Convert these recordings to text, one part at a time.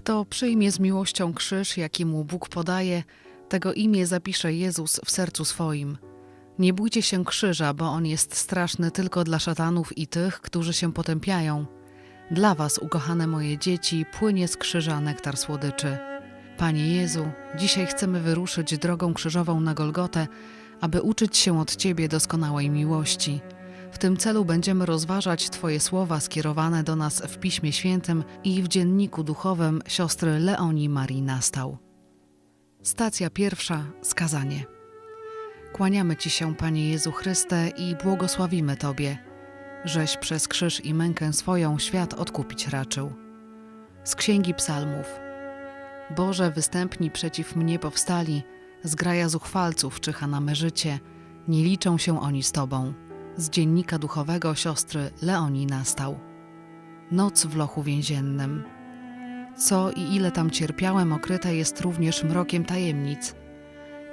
Kto przyjmie z miłością krzyż, jaki mu Bóg podaje, tego imię zapisze Jezus w sercu swoim. Nie bójcie się krzyża, bo on jest straszny tylko dla szatanów i tych, którzy się potępiają. Dla was, ukochane moje dzieci, płynie z krzyża nektar słodyczy. Panie Jezu, dzisiaj chcemy wyruszyć drogą krzyżową na Golgotę, aby uczyć się od Ciebie doskonałej miłości. W tym celu będziemy rozważać Twoje słowa skierowane do nas w Piśmie Świętym i w dzienniku duchowym siostry Leonii Marii Nastał. Stacja pierwsza skazanie. Kłaniamy Ci się, Panie Jezu Chryste, i błogosławimy Tobie, żeś przez krzyż i mękę swoją świat odkupić raczył. Z Księgi Psalmów. Boże, występni przeciw mnie powstali, zgraja zuchwalców czyha na me życie, nie liczą się oni z Tobą. Z dziennika duchowego siostry Leonii nastał. Noc w lochu więziennym. Co i ile tam cierpiałem, okryte jest również mrokiem tajemnic.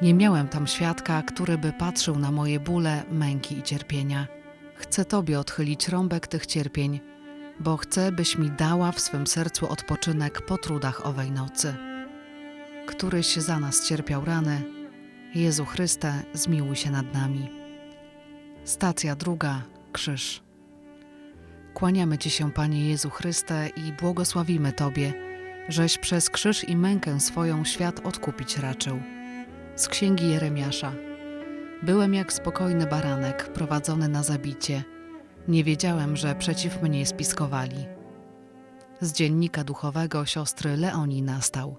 Nie miałem tam świadka, który by patrzył na moje bóle, męki i cierpienia. Chcę Tobie odchylić rąbek tych cierpień, bo chcę, byś mi dała w swym sercu odpoczynek po trudach owej nocy. Któryś za nas cierpiał rany, Jezu Chryste, zmiłuj się nad nami. Stacja druga, krzyż. Kłaniamy Ci się, Panie Jezu Chryste, i błogosławimy Tobie, żeś przez krzyż i mękę swoją świat odkupić raczył. Z księgi Jeremiasza. Byłem jak spokojny baranek prowadzony na zabicie. Nie wiedziałem, że przeciw mnie spiskowali. Z dziennika duchowego siostry Leonii nastał.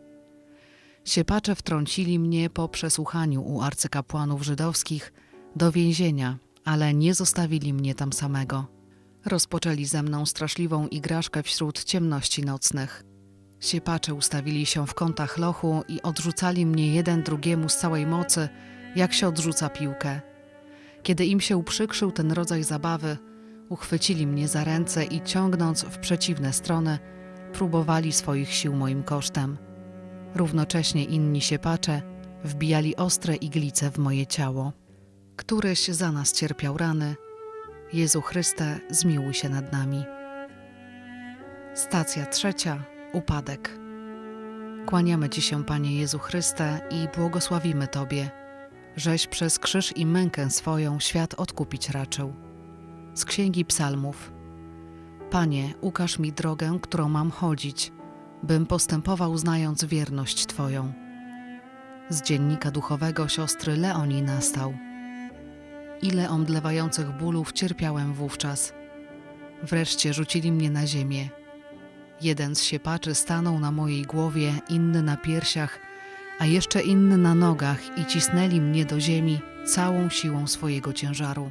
Siepacze wtrącili mnie po przesłuchaniu u arcykapłanów żydowskich do więzienia, ale nie zostawili mnie tam samego. Rozpoczęli ze mną straszliwą igraszkę wśród ciemności nocnych. Siepacze ustawili się w kątach lochu i odrzucali mnie jeden drugiemu z całej mocy, jak się odrzuca piłkę. Kiedy im się uprzykrzył ten rodzaj zabawy, uchwycili mnie za ręce i ciągnąc w przeciwne strony, próbowali swoich sił moim kosztem. Równocześnie inni siepacze wbijali ostre iglice w moje ciało. Któryś za nas cierpiał rany. Jezu Chryste, zmiłuj się nad nami. Stacja trzecia. Upadek. Kłaniamy Ci się, Panie Jezu Chryste, i błogosławimy Tobie, żeś przez krzyż i mękę swoją świat odkupić raczył. Z Księgi Psalmów. Panie, ukaż mi drogę, którą mam chodzić, bym postępował znając wierność Twoją. Z dziennika duchowego siostry Leonii nastał. Ile omdlewających bólów cierpiałem wówczas. Wreszcie rzucili mnie na ziemię. Jeden z siepaczy stanął na mojej głowie, inny na piersiach, a jeszcze inny na nogach i cisnęli mnie do ziemi całą siłą swojego ciężaru.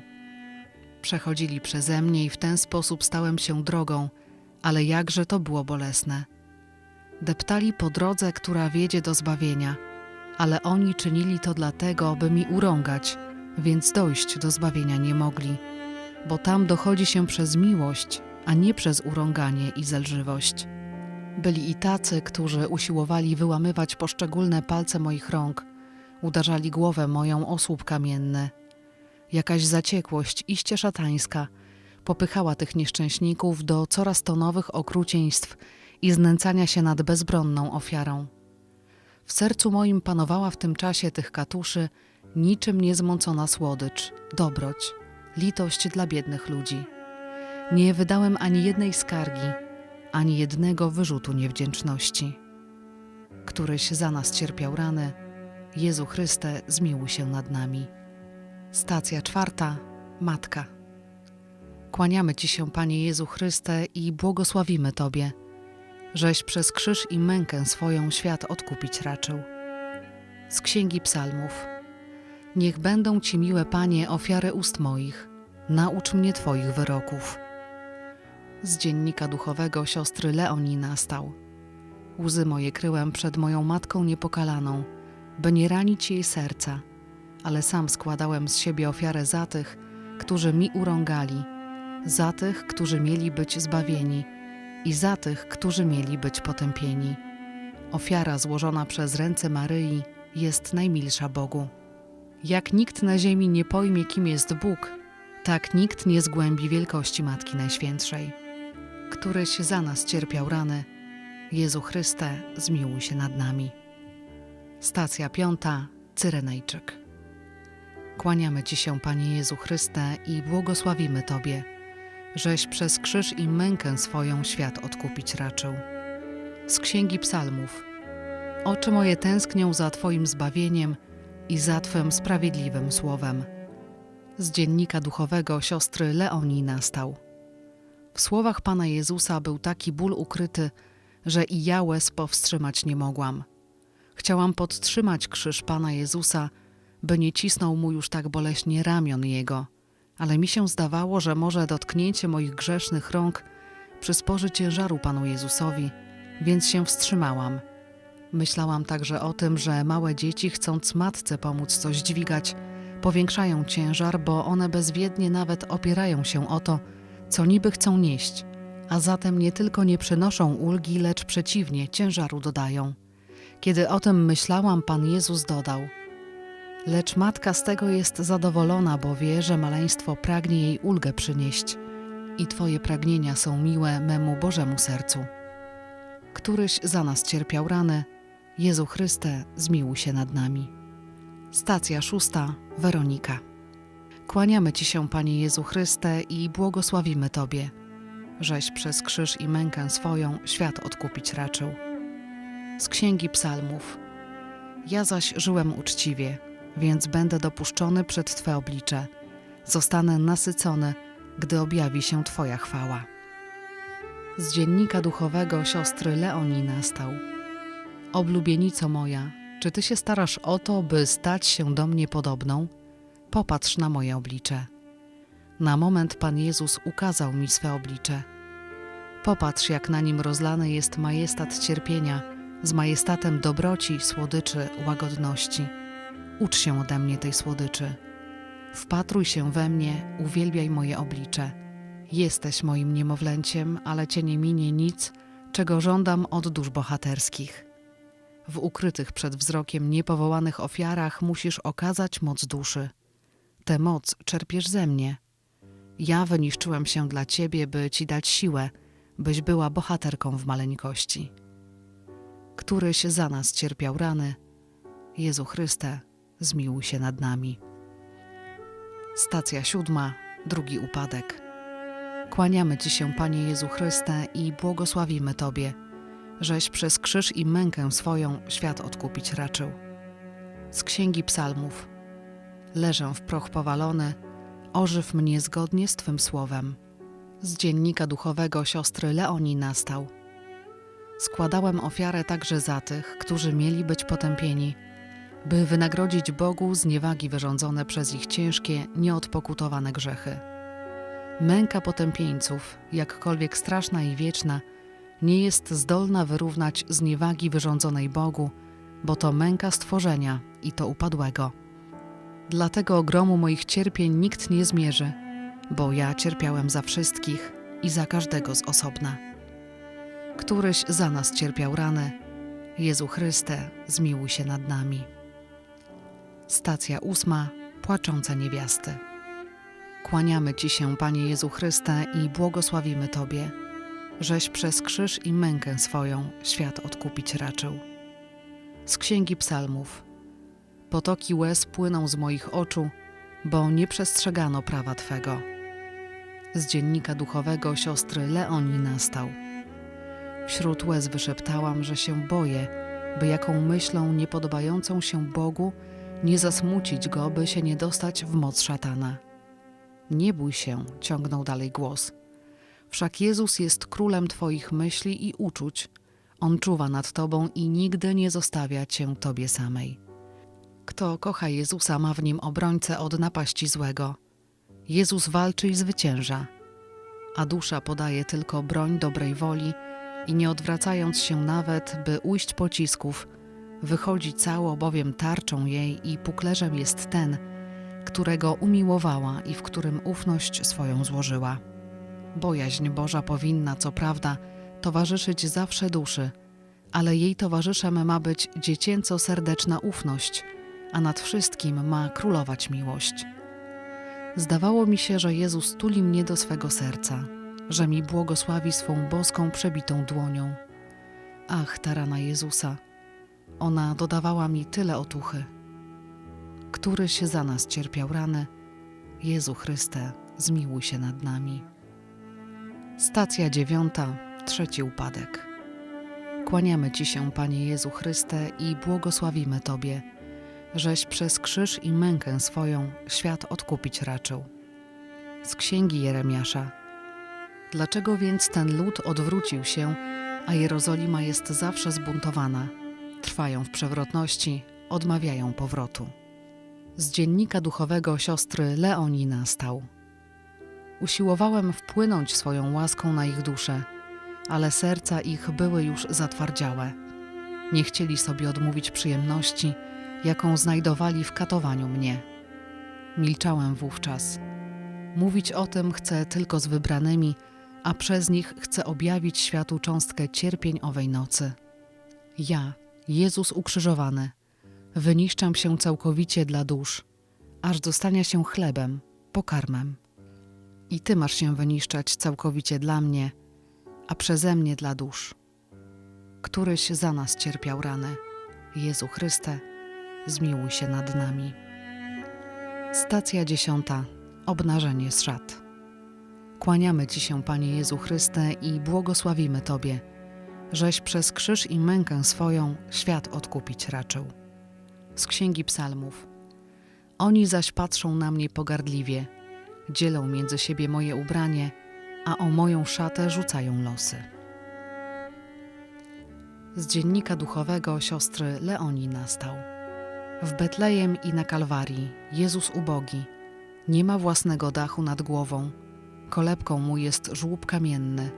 Przechodzili przeze mnie i w ten sposób stałem się drogą, ale jakże to było bolesne. Deptali po drodze, która wiedzie do zbawienia, ale oni czynili to dlatego, by mi urągać, więc dojść do zbawienia nie mogli, bo tam dochodzi się przez miłość, a nie przez urąganie i zelżywość. Byli i tacy, którzy usiłowali wyłamywać poszczególne palce moich rąk, uderzali głowę moją o słup kamienny. Jakaś zaciekłość, iście szatańska, popychała tych nieszczęśników do coraz to nowych okrucieństw i znęcania się nad bezbronną ofiarą. W sercu moim panowała w tym czasie tych katuszy niczym niezmącona słodycz, dobroć, litość dla biednych ludzi. Nie wydałem ani jednej skargi, ani jednego wyrzutu niewdzięczności. Któryś za nas cierpiał rany, Jezu Chryste, zmiłuj się nad nami. Stacja czwarta, Matka. Kłaniamy Ci się, Panie Jezu Chryste, i błogosławimy Tobie, żeś przez krzyż i mękę swoją świat odkupić raczył. Z Księgi Psalmów. Niech będą Ci miłe, Panie, ofiary ust moich, naucz mnie Twoich wyroków. Z dziennika duchowego siostry Leonii nastał. Łzy moje kryłem przed moją matką niepokalaną, by nie ranić jej serca, ale sam składałem z siebie ofiarę za tych, którzy mi urągali, za tych, którzy mieli być zbawieni i za tych, którzy mieli być potępieni. Ofiara złożona przez ręce Maryi jest najmilsza Bogu. Jak nikt na ziemi nie pojmie, kim jest Bóg, tak nikt nie zgłębi wielkości Matki Najświętszej. Któryś za nas cierpiał rany, Jezu Chryste, zmiłuj się nad nami. Stacja piąta, Cyrenejczyk. Kłaniamy Ci się, Panie Jezu Chryste, i błogosławimy Tobie, żeś przez krzyż i mękę swoją świat odkupić raczył. Z Księgi Psalmów. Oczy moje tęsknią za Twoim zbawieniem i za Twym sprawiedliwym słowem. Z dziennika duchowego siostry Leonii nastał. W słowach Pana Jezusa był taki ból ukryty, że i ja łez powstrzymać nie mogłam. Chciałam podtrzymać krzyż Pana Jezusa, by nie cisnął mu już tak boleśnie ramion Jego, ale mi się zdawało, że może dotknięcie moich grzesznych rąk przysporzy ciężaru Panu Jezusowi, więc się wstrzymałam. Myślałam także o tym, że małe dzieci, chcąc matce pomóc coś dźwigać, powiększają ciężar, bo one bezwiednie nawet opierają się o to, co niby chcą nieść, a zatem nie tylko nie przynoszą ulgi, lecz przeciwnie, ciężaru dodają. Kiedy o tym myślałam, Pan Jezus dodał: Lecz matka z tego jest zadowolona, bo wie, że maleństwo pragnie jej ulgę przynieść, i Twoje pragnienia są miłe memu Bożemu sercu. Któryś za nas cierpiał rany, Jezu Chryste, zmiłuj się nad nami. Stacja szósta, Weronika. Kłaniamy Ci się, Panie Jezu Chryste, i błogosławimy Tobie, żeś przez krzyż i mękę swoją świat odkupić raczył. Z Księgi Psalmów. Ja zaś żyłem uczciwie, więc będę dopuszczony przed Twe oblicze. Zostanę nasycony, gdy objawi się Twoja chwała. Z dziennika duchowego siostry Leonii nastał. Oblubienico moja, czy Ty się starasz o to, by stać się do mnie podobną? Popatrz na moje oblicze. Na moment Pan Jezus ukazał mi swe oblicze. Popatrz, jak na nim rozlany jest majestat cierpienia, z majestatem dobroci, słodyczy, łagodności. Ucz się ode mnie tej słodyczy. Wpatruj się we mnie, uwielbiaj moje oblicze. Jesteś moim niemowlęciem, ale cię nie minie nic, czego żądam od dusz bohaterskich. W ukrytych przed wzrokiem niepowołanych ofiarach musisz okazać moc duszy. Tę moc czerpiesz ze mnie. Ja wyniszczyłem się dla ciebie, by ci dać siłę, byś była bohaterką w maleńkości. Któryś za nas cierpiał rany, Jezu Chryste, zmiłuj się nad nami. Stacja siódma, drugi upadek. Kłaniamy Ci się, Panie Jezu Chryste, i błogosławimy Tobie, żeś przez krzyż i mękę swoją świat odkupić raczył. Z Księgi Psalmów. Leżę w proch powalony, ożyw mnie zgodnie z Twym słowem. Z dziennika duchowego siostry Leonii nastał. Składałem ofiarę także za tych, którzy mieli być potępieni, by wynagrodzić Bogu zniewagi wyrządzone przez ich ciężkie, nieodpokutowane grzechy. Męka potępieńców, jakkolwiek straszna i wieczna, nie jest zdolna wyrównać zniewagi wyrządzonej Bogu, bo to męka stworzenia i to upadłego. Dlatego ogromu moich cierpień nikt nie zmierzy, bo ja cierpiałem za wszystkich i za każdego z osobna. Któryś za nas cierpiał rany, Jezu Chryste, zmiłuj się nad nami. Stacja ósma, płaczące niewiasty. Kłaniamy Ci się, Panie Jezu Chryste, i błogosławimy Tobie, żeś przez krzyż i mękę swoją świat odkupić raczył. Z Księgi Psalmów. Potoki łez płyną z moich oczu, bo nie przestrzegano prawa Twego. Z dziennika duchowego siostry Leonii nastał. Wśród łez wyszeptałam, że się boję, by jaką myślą niepodobającą się Bogu nie zasmucić go, by się nie dostać w moc szatana. Nie bój się, ciągnął dalej głos. Wszak Jezus jest królem Twoich myśli i uczuć. On czuwa nad Tobą i nigdy nie zostawia Cię Tobie samej. Kto kocha Jezusa, ma w nim obrońcę od napaści złego. Jezus walczy i zwycięża, a dusza podaje tylko broń dobrej woli i nie odwracając się nawet, by ujść pocisków, wychodzi cało bowiem tarczą jej i puklerzem jest ten, którego umiłowała i w którym ufność swoją złożyła. Bojaźń Boża powinna, co prawda, towarzyszyć zawsze duszy, ale jej towarzyszem ma być dziecięco serdeczna ufność, a nad wszystkim ma królować miłość. Zdawało mi się, że Jezus tuli mnie do swego serca, że mi błogosławi swą boską przebitą dłonią. Ach, ta rana Jezusa, ona dodawała mi tyle otuchy. Któryś za nas cierpiał rany, Jezu Chryste, zmiłuj się nad nami. Stacja dziewiąta, trzeci upadek. Kłaniamy Ci się, Panie Jezu Chryste, i błogosławimy Tobie, żeś przez krzyż i mękę swoją świat odkupić raczył. Z księgi Jeremiasza. Dlaczego więc ten lud odwrócił się, a Jerozolima jest zawsze zbuntowana? Trwają w przewrotności, odmawiają powrotu. Z dziennika duchowego siostry Leonina stał. Usiłowałem wpłynąć swoją łaską na ich duszę, ale serca ich były już zatwardziałe. Nie chcieli sobie odmówić przyjemności, jaką znajdowali w katowaniu mnie. Milczałem wówczas. Mówić o tym chcę tylko z wybranymi, a przez nich chcę objawić światu cząstkę cierpień owej nocy. Ja, Jezus ukrzyżowany, wyniszczam się całkowicie dla dusz, aż do stania się chlebem, pokarmem. I Ty masz się wyniszczać całkowicie dla mnie, a przeze mnie dla dusz. Któryś za nas cierpiał rany. Jezu Chryste, zmiłuj się nad nami. Stacja dziesiąta. Obnażenie z szat. Kłaniamy Ci się, Panie Jezu Chryste, i błogosławimy Tobie, żeś przez krzyż i mękę swoją świat odkupić raczył. Z Księgi Psalmów. Oni zaś patrzą na mnie pogardliwie, dzielą między siebie moje ubranie, a o moją szatę rzucają losy. Z dziennika duchowego siostry Leonii nastał. W Betlejem i na Kalwarii Jezus ubogi, nie ma własnego dachu nad głową, kolebką mu jest żłób kamienny,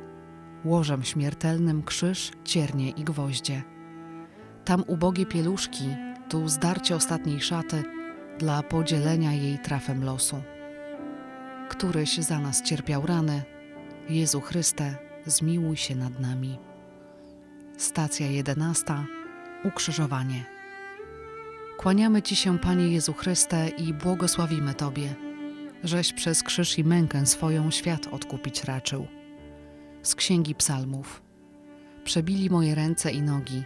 łożem śmiertelnym krzyż, ciernie i gwoździe. Tam ubogie pieluszki, tu zdarcie ostatniej szaty dla podzielenia jej trafem losu. Któryś za nas cierpiał rany, Jezu Chryste, zmiłuj się nad nami. Stacja jedenasta. Ukrzyżowanie. Kłaniamy Ci się, Panie Jezu Chryste, i błogosławimy Tobie, żeś przez krzyż i mękę swoją świat odkupić raczył. Z Księgi Psalmów. Przebili moje ręce i nogi,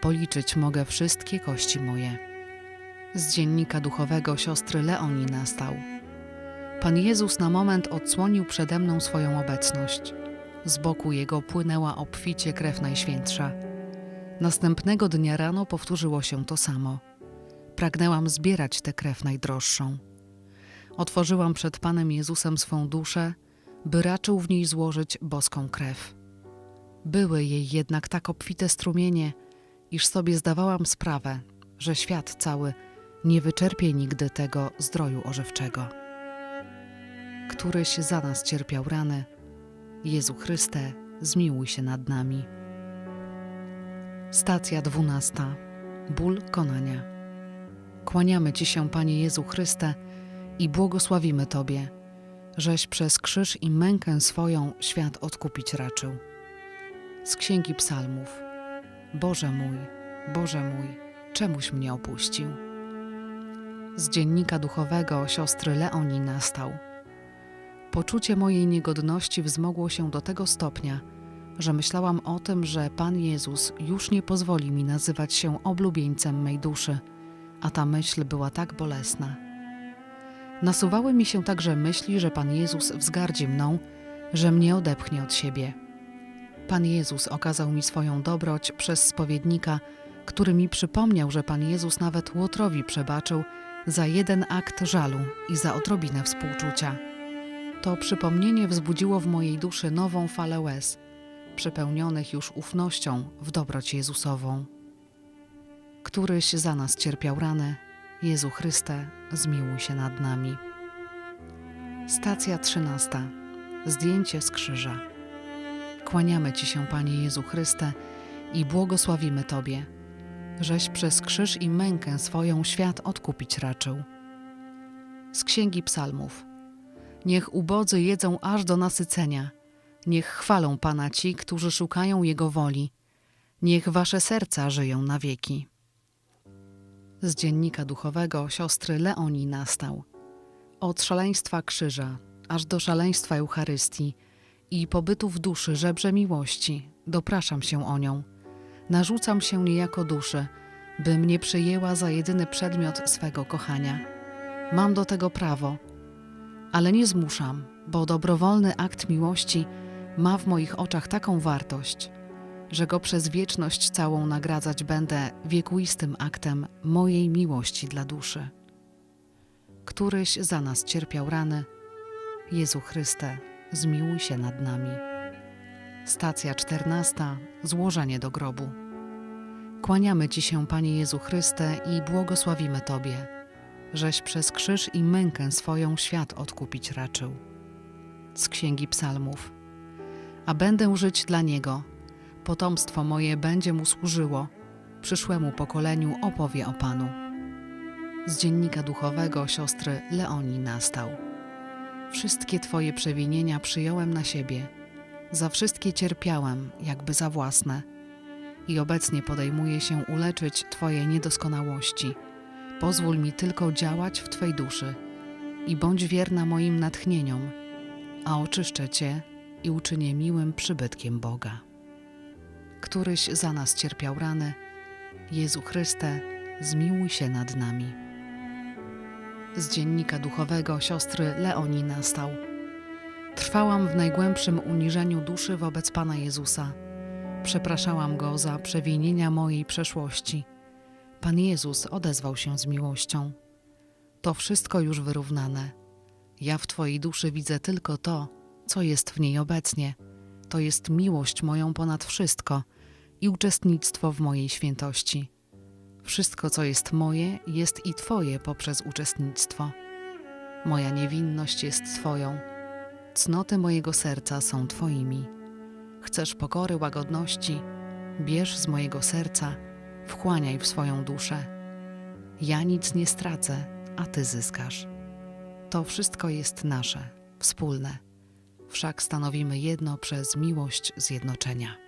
policzyć mogę wszystkie kości moje. Z dziennika duchowego siostry Leonii nastał. Pan Jezus na moment odsłonił przede mną swoją obecność. Z boku jego płynęła obficie krew najświętsza. Następnego dnia rano powtórzyło się to samo. Pragnęłam zbierać tę krew najdroższą. Otworzyłam przed Panem Jezusem swą duszę, by raczył w niej złożyć boską krew. Były jej jednak tak obfite strumienie, iż sobie zdawałam sprawę, że świat cały nie wyczerpie nigdy tego zdroju ożywczego. Któryś za nas cierpiał rany, Jezu Chryste, zmiłuj się nad nami. Stacja dwunasta. Ból konania. Kłaniamy Ci się, Panie Jezu Chryste, i błogosławimy Tobie, żeś przez krzyż i mękę swoją świat odkupić raczył. Z Księgi Psalmów. Boże mój, Boże mój, czemuś mnie opuścił? Z dziennika duchowego siostry Leonii nastał. Poczucie mojej niegodności wzmogło się do tego stopnia, że myślałam o tym, że Pan Jezus już nie pozwoli mi nazywać się oblubieńcem mej duszy, a ta myśl była tak bolesna. Nasuwały mi się także myśli, że Pan Jezus wzgardzi mną, że mnie odepchnie od siebie. Pan Jezus okazał mi swoją dobroć przez spowiednika, który mi przypomniał, że Pan Jezus nawet Łotrowi przebaczył za jeden akt żalu i za odrobinę współczucia. To przypomnienie wzbudziło w mojej duszy nową falę łez, przepełnionych już ufnością w dobroć Jezusową. Któryś za nas cierpiał rany, Jezu Chryste, zmiłuj się nad nami. Stacja trzynasta. Zdjęcie z krzyża. Kłaniamy Ci się, Panie Jezu Chryste, i błogosławimy Tobie, żeś przez krzyż i mękę swoją świat odkupić raczył. Z Księgi Psalmów. Niech ubodzy jedzą aż do nasycenia. Niech chwalą Pana ci, którzy szukają Jego woli. Niech wasze serca żyją na wieki. Z dziennika duchowego siostry Leonii nastał. Od szaleństwa krzyża, aż do szaleństwa Eucharystii i pobytu w duszy żebrze miłości, dopraszam się o nią. Narzucam się niejako duszy, by mnie przyjęła za jedyny przedmiot swego kochania. Mam do tego prawo, ale nie zmuszam, bo dobrowolny akt miłości ma w moich oczach taką wartość, że go przez wieczność całą nagradzać będę wiekuistym aktem mojej miłości dla duszy. Któryś za nas cierpiał rany, Jezu Chryste, zmiłuj się nad nami. Stacja czternasta. Złożenie do grobu. Kłaniamy Ci się, Panie Jezu Chryste, i błogosławimy Tobie, żeś przez krzyż i mękę swoją świat odkupić raczył. Z Księgi Psalmów. A będę żyć dla Niego. Potomstwo moje będzie Mu służyło. Przyszłemu pokoleniu opowie o Panu. Z dziennika duchowego siostry Leonii nastał. Wszystkie Twoje przewinienia przyjąłem na siebie. Za wszystkie cierpiałem, jakby za własne. I obecnie podejmuję się uleczyć Twoje niedoskonałości. Pozwól mi tylko działać w Twej duszy i bądź wierna moim natchnieniom, a oczyszczę Cię i uczynię miłym przybytkiem Boga. Któryś za nas cierpiał rany, Jezu Chryste, zmiłuj się nad nami. Z dziennika duchowego siostry Leonii nastał. Trwałam w najgłębszym uniżeniu duszy wobec Pana Jezusa. Przepraszałam Go za przewinienia mojej przeszłości. Pan Jezus odezwał się z miłością. To wszystko już wyrównane. Ja w Twojej duszy widzę tylko to, co jest w niej obecnie. To jest miłość moją ponad wszystko i uczestnictwo w mojej świętości. Wszystko, co jest moje, jest i Twoje poprzez uczestnictwo. Moja niewinność jest Twoją. Cnoty mojego serca są Twoimi. Chcesz pokory, łagodności? Bierz z mojego serca, wchłaniaj w swoją duszę. Ja nic nie stracę, a Ty zyskasz. To wszystko jest nasze, wspólne. Wszak stanowimy jedno przez miłość zjednoczenia.